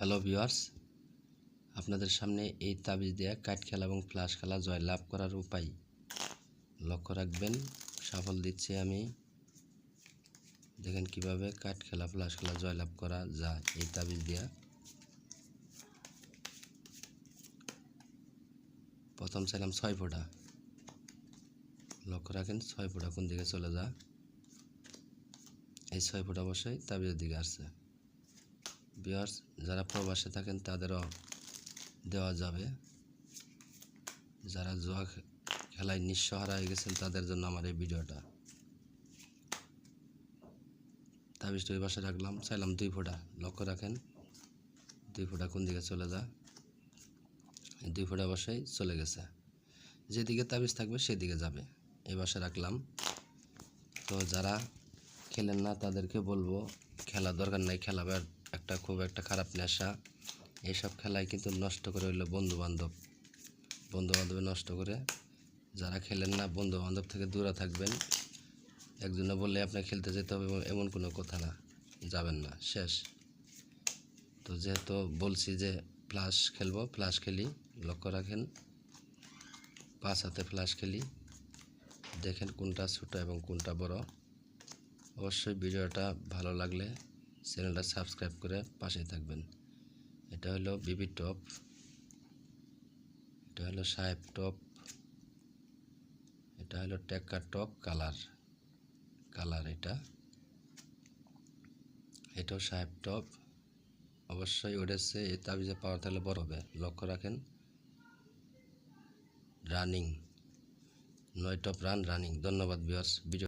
Hello viewers, আপনাদের সামনে এই তাবিজ দেয়া কাঠ খেলা এবং ফ্লাশ খেলা জয় লাভ করার উপায় লক্ষ্য রাখবেন। সাফল দিচ্ছি আমি। দেখেন কীভাবে কাঠ খেলা, ফ্লাশ খেলা জয় লাভ করা যায় এই তাবিজ দেয়া। প্রথম চাইলাম ছয় ফোঁটা। লক্ষ্য রাখেন, ছয় ফোঁটা কোন দিকে চলে যা এই ছয় ফোঁটা অবশ্যই তাবিজের দিকে আসছে। বিয়ার্স যারা প্রবাসে থাকেন তাদেরও দেওয়া যাবে। যারা জুয়া খেলায় নিঃস্ব হারায় গেছেন তাদের জন্য আমার এই ভিডিওটা। তাবিজটা ওই পাশে রাখলাম। চাইলাম দুই ফোঁটা লক্ষ্য রাখেন। দুই ফোঁটা কোন দিকে চলে যা। দুই ফোঁটা অবশ্যই চলে গেছে। যেদিকে তাবিজ থাকবে সেদিকে যাবে। এই পাশে রাখলাম। তো যারা খেলেন না তাদেরকে বলব খেলা দরকার নাই খেলা বা- একটা খুব একটা খারাপ নেশা। এইসব খেলায় কিন্তু নষ্ট করে হইল বন্ধু বান্ধব বন্ধু বান্ধবে নষ্ট করে যারা খেলেন না বন্ধু বান্ধব থেকে দূরে থাকবেন। একজনে বললে আপনার খেলতে যেতে হবে এমন কোনো কথা না, যাবেন না, শেষ। তো যেহেতু বলছি যে ফ্লাশ খেলব ফ্লাশ খেলি, লক্ষ্য রাখেন। পাঁচ হাতে ফ্লাশ খেলি। দেখেন কোনটা ছোটো এবং কোনটা বড়। অবশ্যই ভিডিওটা ভালো লাগলে চ্যানেলটা সাবস্ক্রাইব করে পাশেই থাকবেন। এটা হলো বিবি টপ। এটা হলো সাহেব টপ। এটা হলো টেক্কা টপ কালার। কালার এটা। এটাও সাহেব টপ। অবশ্যই ওডেসে এই তাবিজে পাওয়ার তাহলে বড় হবে। লক্ষ্য রাখেন রানিং নয় টপ রান রানিং ধন্যবাদ বিয়ার্স ভিডিও